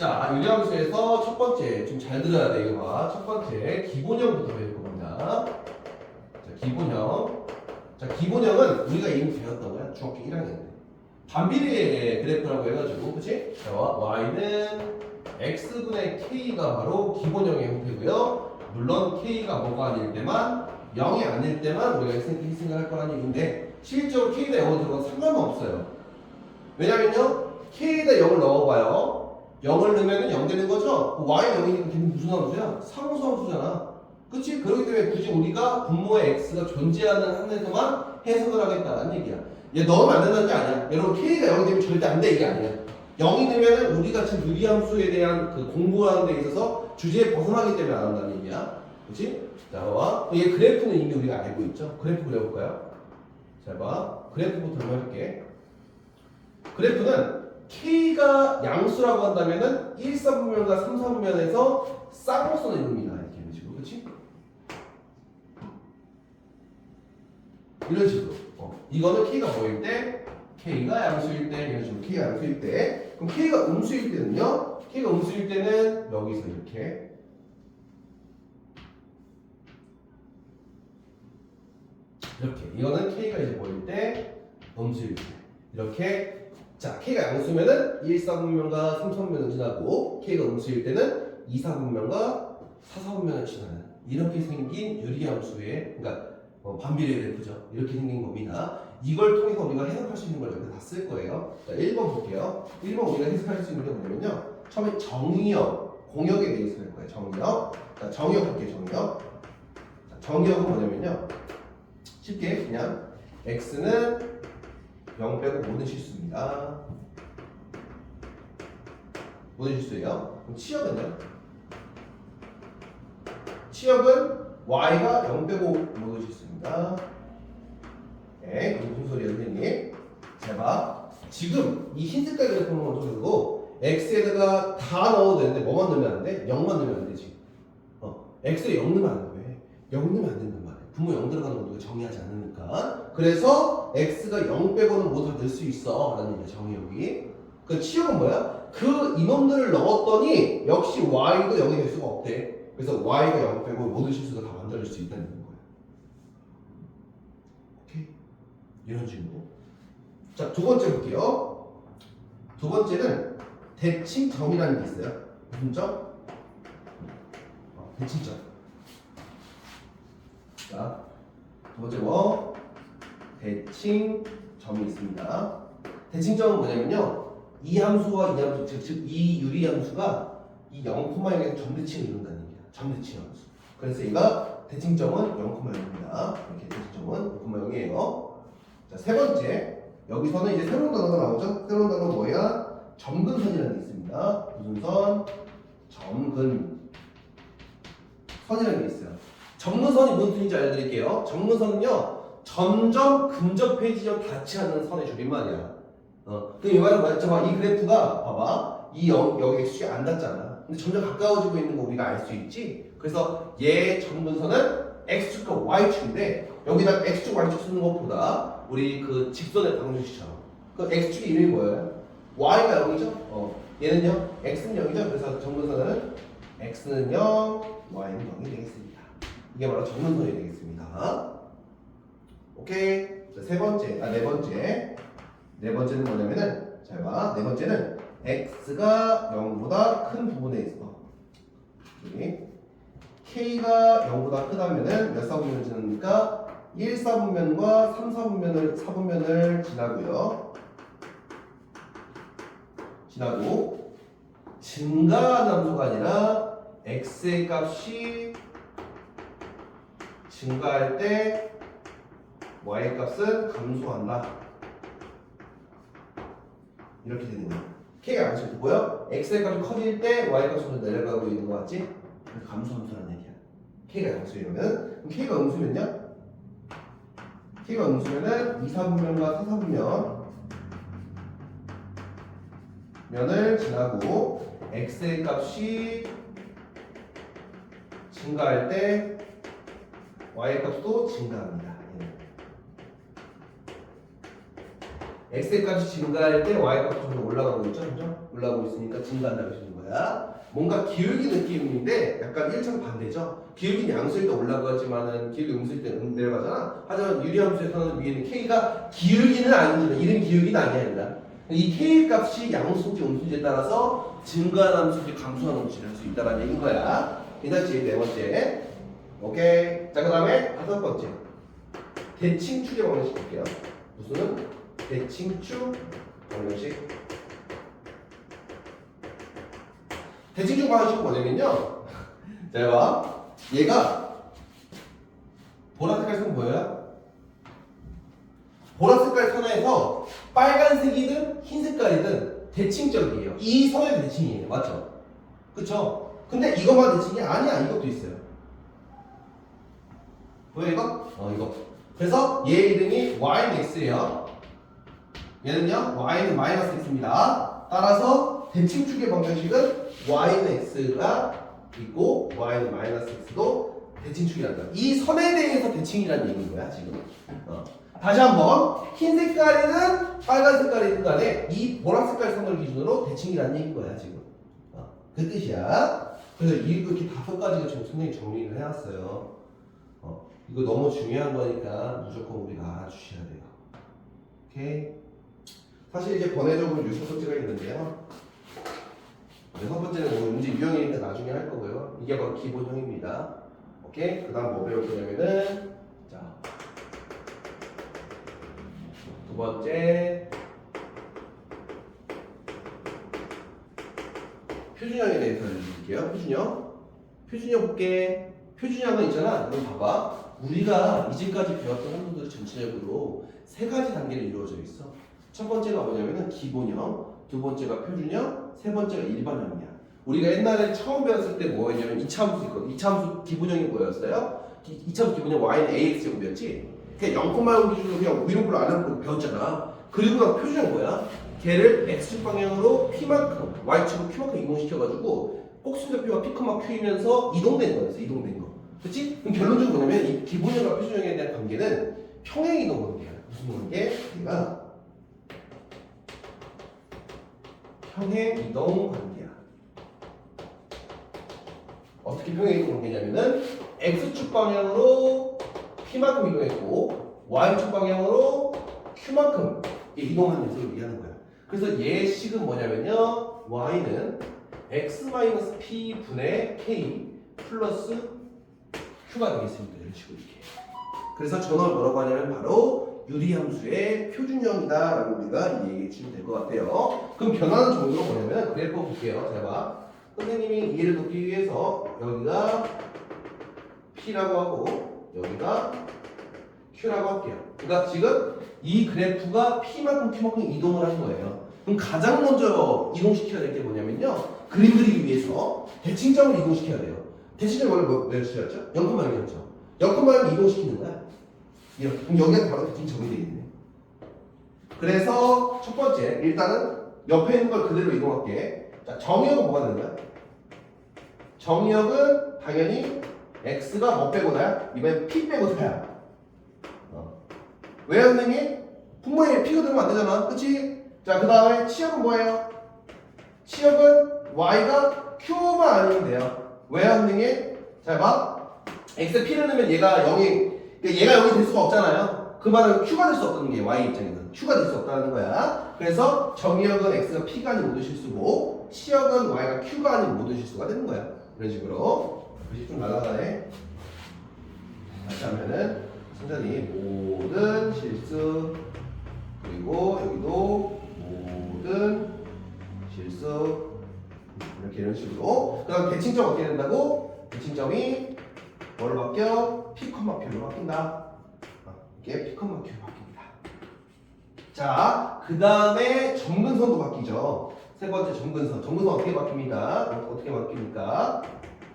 자, 유리함수에서 첫 번째 좀 잘 들어야 돼 이거 봐. 첫 번째 기본형부터 배울 겁니다. 자, 기본형. 자, 기본형은 우리가 이미 배웠던 거야. 중학교 1학년 때. 반비례 그래프라고 해가지고, 그치? 자, y는 x분의 k가 바로 기본형의 형태고요. 물론 k가 뭐가 아닐 때만 0이 아닐 때만 우리가 이렇게 생각할 거라는 얘기인데 실제로 0을 들어가도 상관없어요. 왜냐면요, k에다 0을 넣어봐요. 0을 넣으면 0 되는 거죠? 그 y 0이니까 걔는 무슨 함수야? 상수함수잖아. 그치? 그렇기 때문에 굳이 우리가 분모의 x가 존재하는 한에서만 해석을 하겠다는 얘기야. 얘 넣으면 안 된다는 게 아니야. 여러분, k가 0이 되면 절대 안 돼. 이게 아니야. 0이 되면은 우리가 지금 유리함수에 대한 그 공부하는 데 있어서 주제에 벗어나기 때문에 안 한다는 얘기야. 그치? 자, 봐봐. 얘 그래프는 이미 우리가 알고 있죠? 그래프 그려볼까요? 자, 봐. 그래프부터 한번 해볼게. 그래프는 K가 양수라고 한다면은 1, 4분면과 3, 4분면에서 쌍곡선을 이룹니다. 이렇게 이런 식으로. 그치? 이런 식으로. 어. 이거는 K가 뭐일 때? K가 양수일 때, 이런 식으로. K가 양수일 때. 그럼 K가 음수일 때는요? K가 음수일 때는 여기서 이렇게. 이렇게. 이거는 K가 이제 뭐일 때? 음수일 때. 이렇게. 자, K가 양수면은 1, 4분면과 3, 4분면을 지나고, K가 음수일 때는 2, 4분면과 4, 4분면을 지나는 이렇게 생긴 유리함수의, 그러니까 어, 반비례 그래프죠. 이렇게 생긴 겁니다. 이걸 통해서 우리가 해석할 수 있는 걸 여기다 다 쓸 거예요. 자, 1번 볼게요. 1번 우리가 해석할 수 있는 게 뭐냐면요. 처음에 정의역, 공역에 대해서 할 거예요. 정의역. 자, 정의역 볼게요. 정의역. 자, 정의역은 뭐냐면요. 쉽게 그냥 x는 0 빼고 모든 실수입니다. 모든 실수예요. 그럼 치역은요? 치역은 y가 0 빼고 모든 실수입니다. 네, 그럼 무슨 소리예요, 선생님? 잘 봐. 지금 이 흰 색깔 그래프는 먼저 그리고 x에다가 다 넣어도 되는데 뭐만 넣으면 안 돼? 0만 넣으면 안 되지. 어, x에 0 넣으면 안 돼. 왜? 0 넣으면 안 된단 말이야. 분모 0 들어가는 거 우리가 정의하지 않으니까. 그래서 x가 0 빼고는 모두 다 넣을 수 있어. 라는 얘기야, 정의역이. 그 치역은 뭐야? 그 인원들을 넣었더니 역시 y도 0이 될 수가 없대. 그래서 y가 0 빼고 모든 실수가 다 만들어질 수 있다는 거야. 오케이? 이런 식으로. 자, 두 번째 볼게요. 두 번째는 대칭점이라는 게 있어요. 무슨 점? 어, 대칭점. 자, 두 번째 뭐? 대칭점이 있습니다. 대칭점은 뭐냐면요. 이 함수와 이 함수, 즉, 즉, 이 유리 함수가 이 0,0에서 점대칭을 이룬다는 얘기야. 점대칭 함수. 그래서 얘가 대칭점은 0,0입니다. 이렇게 대칭점은 0,0이에요. 자, 세 번째. 여기서는 이제 새로운 단어가 나오죠? 새로운 단어는 뭐야? 점근선이라는 게 있습니다. 무슨 선? 점근. 선이라는 게 있어요. 점근선이 무슨 뜻인지 알려드릴게요. 점근선은요, 점점 근접해지죠 닿지 않는 선의 줄임말이야. 어, 그럼 이 말은 뭐야? 잠깐 이 그래프가 봐봐, 이 여, 여기 x축이 안 닿잖아. 근데 점점 가까워지고 있는 거 우리가 알 수 있지. 그래서 얘 점근선은 x축과 y축인데 여기다 x축, y축 쓰는 것보다 우리 그 직선의 방정식처럼 그 x축의 이름이 뭐예요? y가 0이죠? 어, 얘는 요? x는 0이죠? 그래서 점근선은 x는 0, y는 0이 되겠습니다. 이게 바로 정문선이 되겠습니다. 오케이. 자, 세 번째, 아, 네 번째. 네 번째는 뭐냐면은, 잘 봐. 네 번째는 x가 0보다 큰 부분에 있어. 여기. k가 0보다 크다면은 몇 사분면을 지납니까? 1, 4분면과 3, 4분면을, 4분면을 지나고요. 지나고, 증가하는 함수가 아니라 x의 값이 증가할 때 y 값은 감소한다. 이렇게 되는 거야. k가 양식이 뭐야? x의 값이 커질 때 y 값은 내려가고 있는 거 같지? 감소함수라는 얘기야. k가 양수이면 k가 음수면요? k가 음수면은 2, 4분면과 4, 4분면 면을 지나고 x의 값이 증가할 때 y 값도 증가합니다. X의 값이 증가할 때 y 값이 점점 올라가고 있죠, 그죠? 올라가고 있으니까 증가한다고 하시는 거야. 뭔가 기울기 느낌인데 약간 1차 반대죠. 기울기는 양수일 때 올라가지만은 기울기 음수일 때 음, 내려가잖아. 하지만 유리함수에서는 위에는 k가 기울기는 아니지만 이름 기울기는 아니야. 이 k 값이 양수인지 음수인지에 따라서 증가하는 함수인지 감소하는 함수인지 할 수 있다는 얘기인 거야. 괜찮지? 네 번째. 오케이. 자, 그 다음에 다섯 번째. 대칭 추계 방식 볼게요. 무슨 대칭축 방식. 대칭축 방식은 뭐냐면요. 자, 봐. 얘가 보라색깔 선 보여요? 보라색깔 선에서 빨간색이든 흰색깔이든 대칭적이에요. 이 선의 대칭이에요. 맞죠? 그쵸? 근데 이것만 대칭이 아니야. 이것도 있어요. 보여 이거? 어 이거. 그래서 얘 이름이 yx예요. 얘는요 y는 마이너스 x입니다. 따라서 대칭축의 방정식은 y는 x가 있고 y는 마이너스 x도 대칭축이란다. 이 선에 대해서 대칭이라는 얘기인 거야 지금. 어. 다시 한번 흰 색깔이든 빨간 색깔이든 간에 이 보라 색깔 선을 기준으로 대칭이라는 얘기인 거야 지금. 어. 그 뜻이야. 그래서 이렇게 다섯 가지가 지금 선생님이 정리를 해놨어요. 어. 이거 너무 중요한 거니까 무조건 우리가 알아주셔야 돼요. 오케이. 사실 이제 번외적으로 여섯 번째가 있는데요. 여섯 번째는 뭐 문제 유형이니까 나중에 할 거고요. 이게 바로 기본형입니다. 오케이. 그 다음 뭐 배울 거냐면은 자. 두 번째 표준형에 대해서 알려드릴게요. 표준형. 표준형 볼게. 표준형은 있잖아. 여러분 봐봐. 우리가 이제까지 배웠던 한국들이 전체적으로 세 가지 단계로 이루어져 있어. 첫 번째가 뭐냐면은 기본형, 두 번째가 표준형, 세 번째가 일반형이야. 우리가 옛날에 처음 배웠을 때 뭐였냐면 이차함수 있거든. 이차함수 기본형이 뭐였어요? 기- 이차함수 기본형 y는 ax 제곱이었지. 그냥 0,0 기준으로 그냥 위로 아래로 불로 배웠잖아. 그리고 나 표준형 뭐야? 걔를 x축 방향으로 p만큼, y축으로 q만큼 이동시켜가지고 꼭순도표가 p, q이면서 이동된 거였어. 이동된 거. 그렇지? 그럼 결론적으로 뭐냐면 이 기본형과 표준형에 대한 관계는 평행 이동 관계야. 무슨 관계? 얘가 평행 이동 관계야. 어떻게 평행 이동 관계냐면은 x축 방향으로 p만큼 이동했고 y축 방향으로 q만큼 이동한 녀석을 얘기하는 거야. 그래서 얘 식은 뭐냐면요. y는 x-p 분의 k 플러스 q가 되겠습니다. 이런 식으로 이렇게. 그래서 저걸 뭐라고 하냐면 바로 유리함수의 표준형이다라고 우리가 얘기해 주면 될 것 같아요. 그럼 변하는 정도가 뭐냐면 그래프 볼게요. 자 봐. 선생님이 이해를 돕기 위해서 여기가 P라고 하고 여기가 Q라고 할게요. 그러니까 지금 이 그래프가 P만큼 Q만큼 이동을 하는 거예요. 그럼 가장 먼저 이동시켜야 될 게 뭐냐면요. 그림 그리기 위해서 대칭점을 이동시켜야 돼요. 대칭점 원래 뭐, 몇 시였죠? 0,6이었죠. 0,6 이동시키는 거야. 그럼 여기가 바로 대칭점이 되겠네. 그래서 첫 번째 일단은 옆에 있는 걸 그대로 이동할게. 자 정의역은 뭐가 되는 거야? 정의역은 당연히 x가 뭐 빼고 나야? 이번엔 p 빼고 나야. 어. 왜 선생님? 분모에 p가 들어가면 안 되잖아. 그치? 자, 그 다음에 치역은 뭐예요? 치역은 y가 q만 아니면 돼요. 왜 선생님? 자, 봐. x에 p를 넣으면 얘가 0이, 얘가 0이 될 수가 없잖아요. 그 말은 q가 될 수 없다는 게 y 입장에서는. q가 될 수 없다는 거야. 그래서 정의역은 x가 p가 아닌 모든 실수고, 치역은 y가 q가 아닌 모든 실수가 되는 거야. 이런 식으로. 글씨 좀 날아가네. 다시 하면은, 순전히 모든 실수, 그리고 여기도 모든 실수 이렇게 이런 식으로 그 다음 대칭점 어떻게 된다고? 대칭점이 뭐로 바뀌어? P, Q로 바뀐다 어, 이게 P, Q로 바뀝니다 자 그 다음에 점근선도 바뀌죠 세 번째 점근선 점근선 어떻게 바뀝니까? 어떻게 바뀝니까?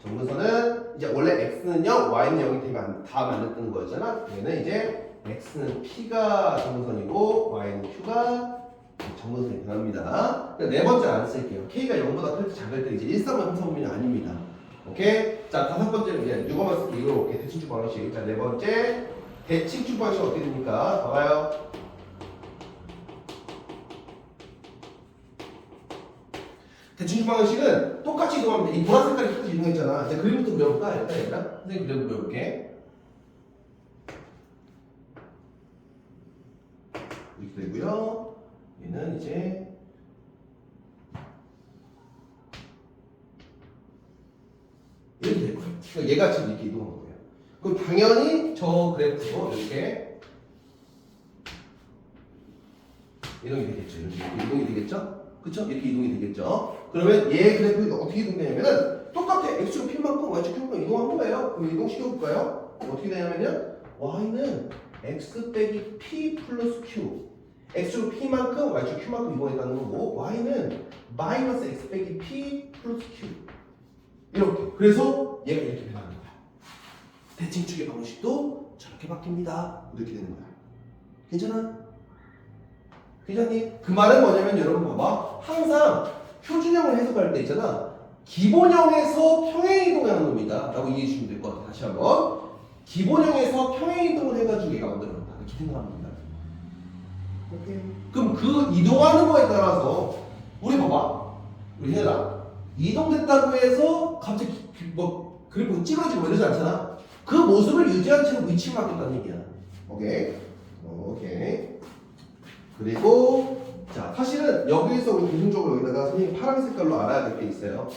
점근선은 이제 원래 x는요 y는 0이 되면 안 뜨는 거였잖아 얘는 이제 x는 p가 점근선이고 y는 q가 점근선이 변합니다. 그러니까 네 번째 안 쓸게요. k가 0보다 클 때 작을 때 이제 일상만 함수범위는 아닙니다. 오케이? 자, 다섯 번째 문제. 6번 이거 오케이. 대칭축 방정식. 자, 네 번째. 대칭축 방정식 어떻게 됩니까? 봐봐요. 대칭축 방정식은 똑같이 이동하면 이 보라 색깔이 똑같이 이동했잖아. 이제 그림부터 그려볼까? 일단 얘들아. 선생님 그림 그려볼게. 이렇게 되고요. 얘는 이제 그러니까 얘가 지금 이렇게 이동한 거예요. 그럼 당연히 저 그래프도 이렇게 이동이 되겠죠. 이렇게 이동이 되겠죠? 그쵸? 이렇게 이동이 되겠죠? 그러면 얘 그래프가 어떻게 이동되냐면은 똑같아. x로 p만큼 y축 p만큼 이동한 거예요. 그럼 이동시켜볼까요? 어떻게 되냐면요. y는 x 빼기 p 플러스 q x로 p만큼 y축 q만큼 이동했다는 거고 y는 마이너스 x 빼기 p 플러스 q 이렇게. 그래서 얘가 이렇게 변하는 거야. 대칭축의 방식도 저렇게 바뀝니다. 이렇게 되는 거야. 괜찮아? 괜찮니? 그 말은 뭐냐면 여러분 봐봐. 항상 표준형을 해석할 때 있잖아. 기본형에서 평행이동하는 놈이다. 라고 이해해 주시면 될 것 같아. 다시 한 번. 기본형에서 평행이동을 해가지고 얘가 만들어낸다. 이렇게 생각하면 된다. 오케이. 그럼 그 이동하는 거에 따라서 우리 봐봐. 우리 혜라 이동됐다고 해서 갑자기 그- 뭐 그리고 찌그러지고 이러지 않잖아? 그 모습을 유지한 채로 위치를 바뀌었다는 얘기야. 오케이? 오케이. 그리고 자 사실은 여기에서 우리 공통적으로 여기다가 선생님 파란 색깔로 알아야 될 게 있어요.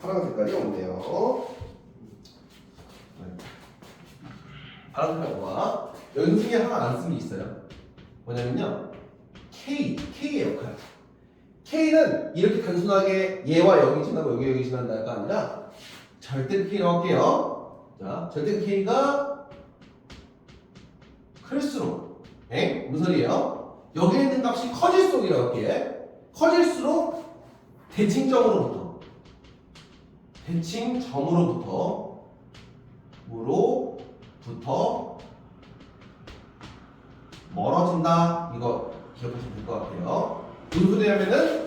파란 색깔이 없네요. 파란 색깔과 선생님이 하나 안 쓰는 게 있어요. 뭐냐면요. K, K의 역할 K는 이렇게 단순하게 얘와 여기 지나고 여기 여기 지난다가 아니라 절대 K로 할게요. 자, 절대 K가 클수록, 에? 무슨 소리예요? 여기 있는 값이 커질수록이라고 할게. 커질수록 대칭점으로부터, 대칭점으로부터, 무로부터 멀어진다. 이거 기억하시면 될 것 같아요. 무슨 소리냐면은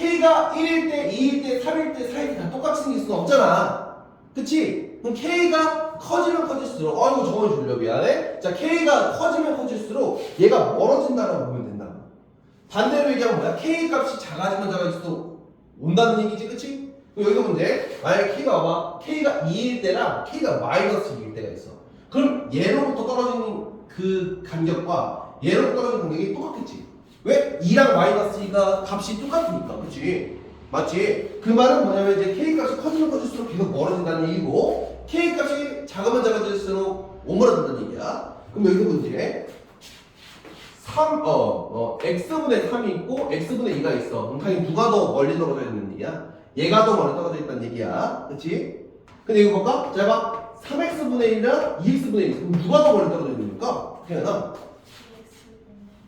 K가 1일 때, 2일 때, 3일 때, 4일 때 다 똑같이 생길 수는 없잖아. 그치? 그럼 K가 커지면 커질수록, 어이구, 저건 줄려, 미안해. 자, K가 커지면 커질수록 얘가 멀어진다라고 보면 된다. 반대로 얘기하면 뭐야? K 값이 작아지면 작아질수록 온다는 얘기지, 그치? 그럼 여기가 문제. 만약에 K가 봐봐. K가 2일 때랑 K가 마이너스 2일 때가 있어. 그럼 얘로부터 떨어지는 그 간격과 얘로부터 떨어지는 간격이 똑같겠지. 왜? 2랑 마이너스 2가 값이 똑같으니까. 그치? 맞지? 그 말은 뭐냐면 이제 K 값이 커지면 커질수록 계속 멀어진다는 얘기고 K 값이 작으면 작아질수록 오므라든다는 얘기야. 그럼 여기서 문제 3, 어, 어, x분의 3이 있고 x분의 2가 있어. 그럼 당연히 누가 더 멀리 떨어져 있는 얘기야? 얘가 더 멀리 떨어져 있다는 얘기야. 그치? 근데 이거 볼까? 자, 봐. 3x분의 1이랑 2x분의 1. 그럼 누가 더 멀리 떨어져 있는 겁니까? 태연아.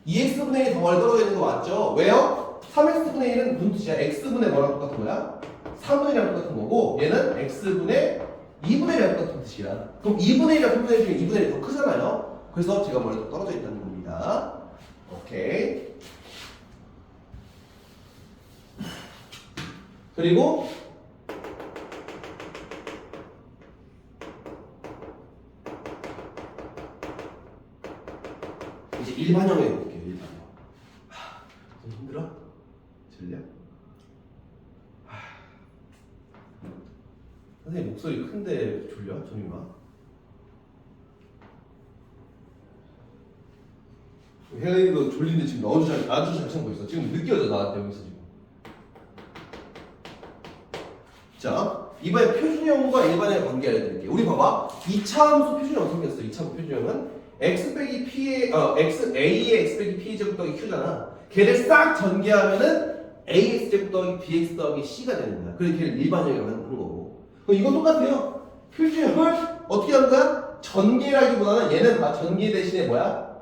2x분의 1이 더 멀리 떨어져 있는 거 맞죠? 왜요? 3x분의 1은 무슨 뜻이야? x분의 뭐랑 똑같은 거야? 3분의 1이랑 똑같은 거고 얘는 x분의 2분의 1이랑 똑같은 뜻이야. 그럼 2분의 1이랑 3분의 1 중에 2분의 1이 더 크잖아요? 그래서 제가 멀리 떨어져 있다는 겁니다. 오케이. 그리고 이제 일반형에 볼게요. 일반형. 하, 좀 힘들어? 질려? 하. 선생님 목소리 큰데 졸려? 정임아? 혜연이도 졸린데 지금 아주 잘 아주 잘 참고 있어. 지금 느껴져 나한테 여기서 지금. 자 이번에 표준형과 일반형의 관계 알려드릴게요. 우리 봐봐. 2차 함수 표준형 생겼어. 2차 함수 표준형은 x 빼기 p의 어 x a의 x 빼기 p 제곱 더하기 q잖아. 걔를 싹 전개하면은 ax 제곱 더하기 bx 더하기 c가 되는 거야. 그래서 걔를 일반형이라고 하는 거고. 이건 똑같아요. 표준형을 어떻게 하는 거야? 전개라기보다는 얘는 다 전개 대신에 뭐야?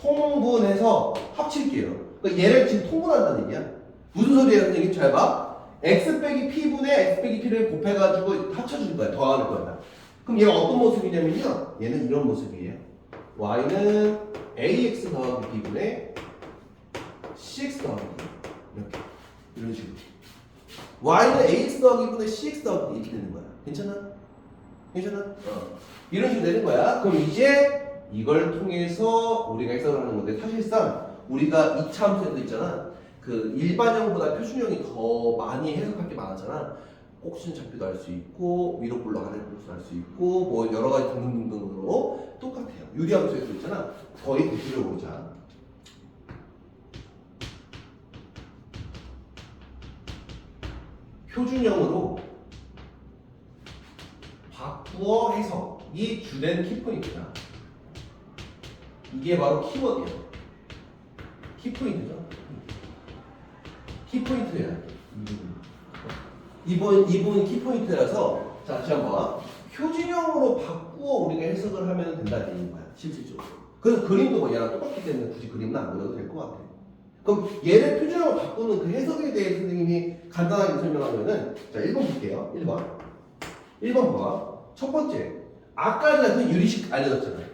통분해서 합칠게요. 그러니까 얘를 지금 통분한다는 얘기야. 무슨 소리예요, 선생님? 잘 봐. x 빼기 p분의 x 빼기 p를 곱해가지고 합쳐주는 거야. 더하는 거야. 그럼 얘가 어떤 모습이냐면요. 얘는 이런 모습이에요. y는 ax 더하기 b분의 cx 더하기. 이렇게. 이런 식으로. Y는 ax 더하기 b분의 cx 더하기 이렇게 되는 거야. 괜찮아? 괜찮아? 어. 이런 식으로 되는 거야. 그럼 이제 이걸 통해서 우리가 해석을 하는 건데 사실상 우리가 2차 함수에도 있잖아. 그그 일반형보다 표준형이 더 많이 해석할 게 많았잖아. 꼭지는 잡히도 할수 있고 위로 볼로 아래 볼로 할수 있고 뭐 여러 가지 등등등등으로 똑같아요. 유리함수에도 있잖아. 거의 대표적으로 보자. 표준형으로 바꾸어 해석이 주된 키포인트다. 이게 바로 키워드예요. 키포인트죠. 키포인트야. 이번 이번 키포인트라서 자 다시 한번 표준형으로 바꾸어 우리가 해석을 하면 된다는 얘기인 거야 실질적으로. 그래서 그림도 뭐 얘랑 똑같기 때문에 굳이 그림은 안 그려도 될 것 같아. 그럼 얘를 표준형으로 바꾸는 그 해석에 대해 선생님이 간단하게 설명하면은 자 1번 볼게요. 1번. 1번 봐. 첫 번째. 아까 전에 그 유리식 알려줬잖아요.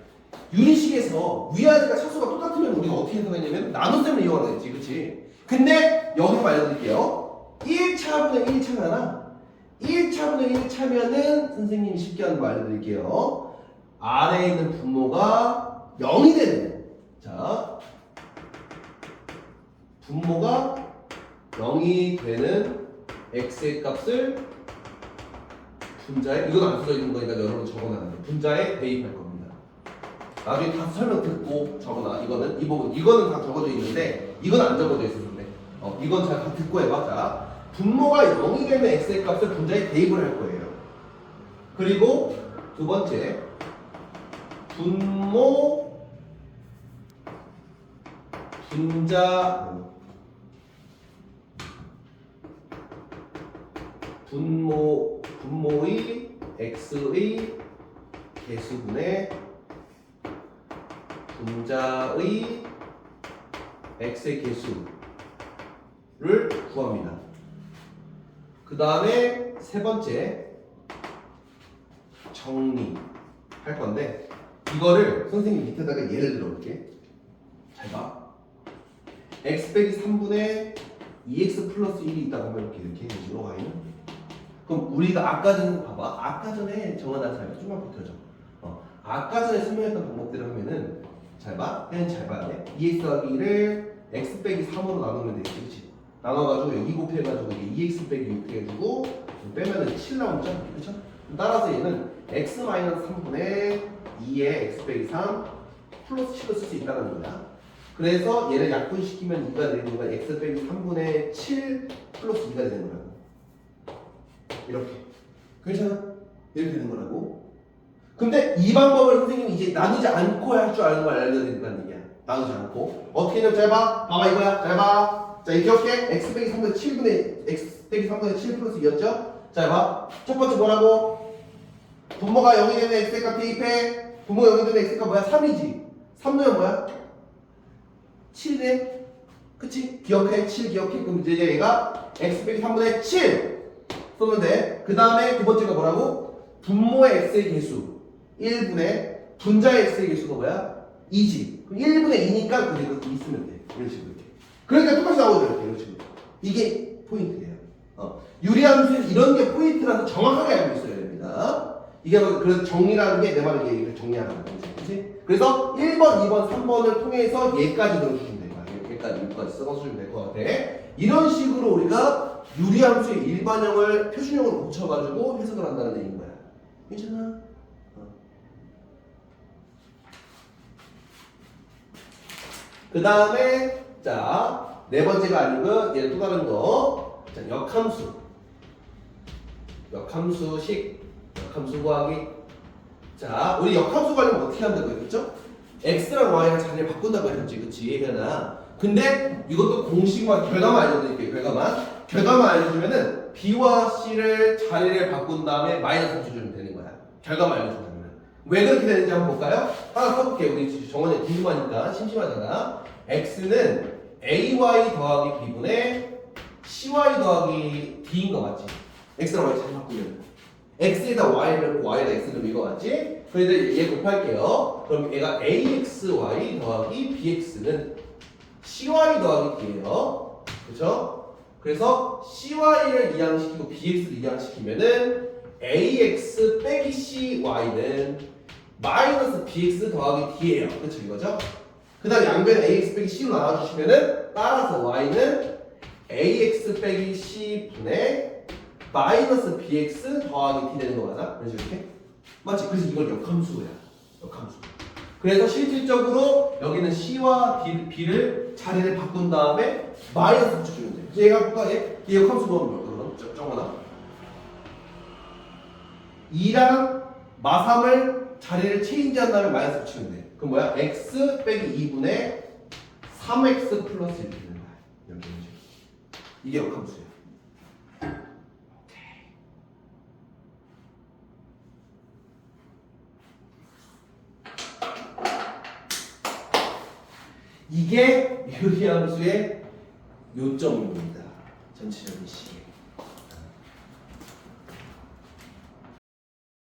유리식에서 위아래가 차수가 똑같으면 우리가 어떻게 해석했냐면 나눗셈을 이용하는 거지. 그치? 근데 여기서 알려드릴게요. 1차분의 1차잖아. 1차분의 1차면은 선생님이 쉽게 하는 거 알려드릴게요. 아래에 있는 분모가 0이 되는 거예요. 자, 분모가 0이 되는 x의 값을 분자에 이건 안 써져 있는 거니까 여러분 적어놔요. 분자에 대입할 겁니다. 나중에 다 설명 듣고 적어놔. 이거는 이 부분 이거는 다 적어져 있는데 이건 안 적어져 있었는데 어 이건 잘 다 듣고 해봐. 자 분모가 0이 되는 x의 값을 분자에 대입을 할 거예요. 그리고 두 번째 분모 분자 분모 분모의 x의 개수분의 분자의 x의 개수를 구합니다. 그 다음에 세 번째 정리할 건데 이거를 선생님 밑에다가 예를 들어 볼게. 잘 봐. x 빼기 3분의 2x 플러스 1이 있다고 하면 이렇게 이렇게 식으로 가있는 그럼 우리가 아까 전에 봐봐. 아까 전에 정원아 잘 봐. 좀만 버텨줘. 어. 아까 전에 설명했던 방법대로 하면은 잘 봐? 그냥 잘 봐야 돼. 2x 더하기 1을 x 빼기 3으로 나누면 되지 그치 나눠가지고 여기 곱해가지고 이게 2x 빼기 6 해가지고 빼면은 7 나오죠? 그쵸 따라서 얘는 x 마이너스 3분의 2의 x 빼기 3 플러스 7을 쓸수 있다는 거야. 그래서 얘를 약분시키면 2가 되는 거야. x 빼기 3분의 7 플러스 2가 되는 거야 이렇게. 괜찮아? 이렇게 되는 거라고. 근데 이 방법을 선생님이 이제 나누지 않고 할 줄 아는 걸 알려드린다는 얘기야. 나누지 않고. 어떻게 되면 잘 봐. 봐봐 이거야. 잘 봐 자 이렇게 할게. x 빼기 3분의 7분의 x 빼기 3분의 7 플러스 2였죠? 잘봐첫 번째 뭐라고? 분모가 0이 되는 x의 값 대입해. 분모가 0이 되는 x의 값 뭐야? 3이지. 3 넣으면 뭐야? 7네 그치? 기억해? 7 기억해? 그럼 이제 얘가 x 빼기 3분의 7 쏘면 돼 그 다음에 두 번째가 뭐라고? 분모의 x의 개수. 1분의 분자의 x의 개수가 뭐야? 2지. 그럼 1분의 2니까 그대로 2 쓰면 돼. 이런 식으로 이렇게. 그러니까 똑같이 이렇게. 이런 식으로. 이게 포인트예요. 어. 유리함수는 이런 게 포인트라서 정확하게 알고 있어야 됩니다. 이게 바로 그래서 정리라는 게 내 말을 얘기를 정리하는 거지 그치? 그래서 1번, 2번, 3번을 통해서 얘까지 들어주시면 돼요. 얘까지 여기까지 써주시면 될 것 같아 이런 식으로 우리가 유리함수의 일반형을 표준형으로 고쳐가지고 해석을 한다는 얘기인 거야. 괜찮아? 그 다음에 자 네 번째가 아니고 얘또 다른 거. 자, 역함수. 역함수식 역함수 구하기. 자 우리 역함수 관련 어떻게 한다고 했죠? x랑 y랑 자리를 바꾼다고 했었지 그치 혜연아 근데 이것도 공식만 결과만 알려드릴게요 결과만. 결과만 알려주면은 b와 c를 자리를 바꾼 다음에 마이너스 주면 되는 거야. 결과만 알려준다면 왜 그렇게 되는지 한번 볼까요? 하나 써볼게 우리 정원이 궁금하니까 심심하잖아. X는 ay 더하기 b분의 cy 더하기 d인 거 맞지? x랑 y 잘 바꾸면. X에다 y를 y에다 x 넣으면 이거 맞지? 그래서 얘 곱할게요. 그럼 얘가 axy 더하기 bx는 cy 더하기 d예요 그쵸? 그래서 cy를 이항시키고 bx를 이항시키면은 ax 빼기 cy는 마이너스 bx 더하기 d예요 그쵸 이거죠? 그 다음 양변에 ax 빼기 c로 나눠주시면은 따라서 y는 ax 빼기 c 분의 마이너스 bx 더하기 t 되는 거 맞아? 그래서 이렇게 맞지? 그래서 이걸 역함수야 역함수 그래서 실질적으로 여기는 c와 b, b를 자리를 바꾼 다음에 마이너스 붙여주면 돼 그래서 얘가 볼까? 얘, 뭐야? 그러면 정원아 2랑 마3을 자리를 체인지한 다음에 마이너스 붙이면 돼 그럼 뭐야? x 빼기 2분의 3x 플러스 1이 되는 거야 이게 역함수야 이게 유리함수의 요점입니다. 전체적인 시.